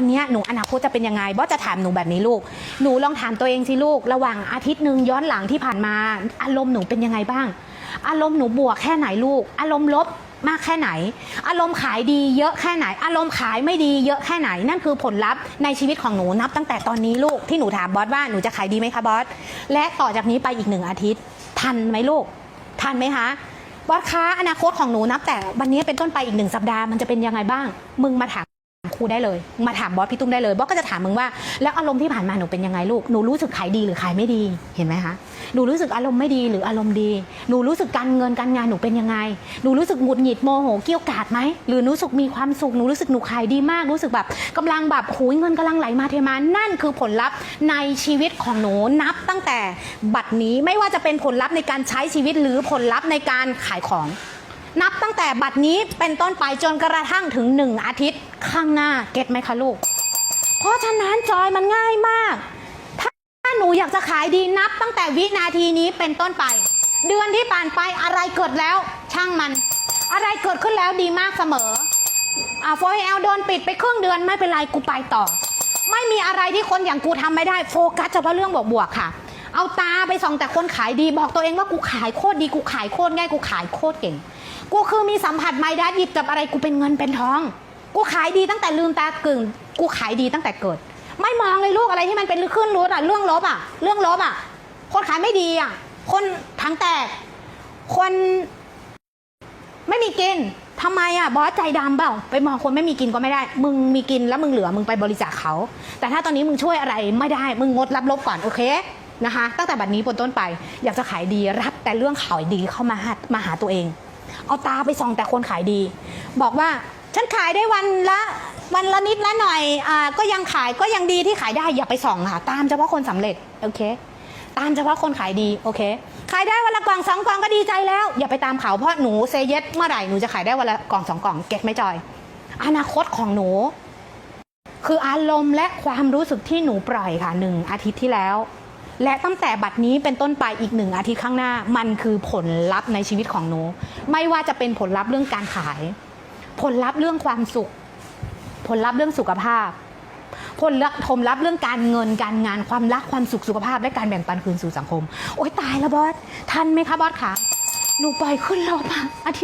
อนนี้หนูอนาคตจะเป็นยังไงบอสจะถามหนูแบบนี้ลูก หนูลองถามตัวเองสิลูก ระหว่างอาทิตย์หนึ่งย้อนหลังที่ผ่านมา อารมณ์หนูเป็นยังไงบ้าง อารมณ์หนูบวกแค่ไหนลูก อารมณ์ลบมากแค่ไหน อารมณ์ขายดีเยอะแค่ไหน อารมณ์ขายไม่ดีเยอะแค่ไหน นั่นคือผลลัพธ์ในชีวิตของหนูนับตั้งแต่ตอนนี้ลูกที่หนูถามบอสว่าหนูจะขายดีไหมคะบอส และต่อจากนี้ไปอีกหนึ่งอาทิตย์ ทันไหมลูก ทันไหมคะบอสคะอนาคตของหนูนับแต่วันนี้เป็นต้นไปอีกหนึ่งสัปดาห์มันจะเป็นยังไงบ้าง มึงมาถาม ครูได้เลย มาถามบอสพี่ตุ้มได้เลยบอสก็จะถามมึงว่า แล้วอารมณ์ที่ผ่านมาหนูเป็นยังไงลูกหนูรู้สึกขายดีหรือขายไม่ดีเห็นไหมคะหนูรู้สึกอารมณ์ไม่ดีหรืออารมณ์ดี หนูรู้สึกการเงินการงานหนูเป็นยังไง หนูรู้สึกหงุดหงิดโมโหเกี้ยวกาดไหมหรือรู้สึกมีความสุขหนูรู้สึกหนูขายดีมาก รู้สึกแบบกำลังแบบหูยเงินกำลังไหลมาเทมานั่นคือผลลัพธ์ในชีวิตของหนูนับตั้งแต่บัดนี้ไม่ว่าจะเป็นผลลัพธ์ในการใช้ชีวิตหรือผลลัพธ์ในการขายของ นับตั้งแต่บัดนี้เป็นต้นไปจนกระทั่งถึงหนึ่งอาทิตย์ข้างหน้าเก็ตไหมคะลูก เพราะฉะนั้นจอยมันง่ายมาก ถ้าหนูอยากจะขายดีนับตั้งแต่วินาทีนี้เป็นต้นไป เดือนที่ผ่านไปอะไรเกิดแล้วช่างมัน อะไรเกิดขึ้นแล้วดีมากเสมออ่าโฟเอลโดนปิดไปครึ่งเดือนไม่เป็นไรกูไปต่อ ไม่มีอะไรที่คนอย่างกูทำไม่ได้โฟกัสเฉพาะเรื่องบวกๆค่ะ เอาตาไปส่องแต่คนขายดีบอกตัวเองว่ากูขายโคตรดีกูขายโคตรง่ายกูขายโคตรเก่ง กูคือมีสัมผัสไมดัสหยิบจับอะไรกูเป็นเงินเป็นทอง กูขายดีตั้งแต่ลืมตากึ่งกูขายดีตั้งแต่เกิด ไม่มองเลยลูกอะไรที่มันเป็นขึ้นรูดอะเรื่องลบอะเรื่องลบอะคนขายไม่ดีอะคนถังแตก คนไม่มีกินทำไมอะบอสใจดำเปล่าไปมองคนไม่มีกินก็ไม่ได้ มึงมีกินแล้วมึงเหลือมึงไปบริจาคเขา แต่ถ้าตอนนี้มึงช่วยอะไรไม่ได้ มึงงดรับลบก่อนโอเค นะคะ ตั้งแต่บัดนี้เป็นต้นไปอยากจะขายดีรับแต่เรื่องขายดีเข้ามาหามาหาตัวเอง เอาตาไปส่องแต่คนขายดี บอกว่าฉันขายได้วันละวันละนิดละหน่อยอ่าก็ยังขายก็ยังดีที่ขายได้อย่าไปส่องค่ะ ตามเฉพาะคนสำเร็จโอเค ตามเฉพาะคนขายดีโอเค ขายได้วันละกล่องสองกล่องก็ดีใจแล้ว อย่าไปตามเขาเพราะหนูเซเยสเมื่อไหร่หนูจะขายได้วันละกล่องสองกล่องเก็ตไม่จอย อนาคตของหนูคืออารมณ์และความรู้สึกที่หนูปล่อยค่ะหนึ่งอาทิตย์ที่แล้ว และตั้งแต่บัดนี้เป็นต้นไปอีกหนึ่งอาทิตย์ข้างหน้า มันคือผลลัพธ์ในชีวิตของหนู ไม่ว่าจะเป็นผลลัพธ์เรื่องการขาย ผลลัพธ์เรื่องความสุข ผลลัพธ์เรื่องสุขภาพ ผลลัพธ์ผลลัพธ์เรื่องการเงินการงานความรักความสุขสุขภาพ และการแบ่งปันคืนสู่สังคม โอ๊ยตายแล้วบอสทันไหมคะบอสคะหนูปล่อยขึ้นลบอะอาทิตย์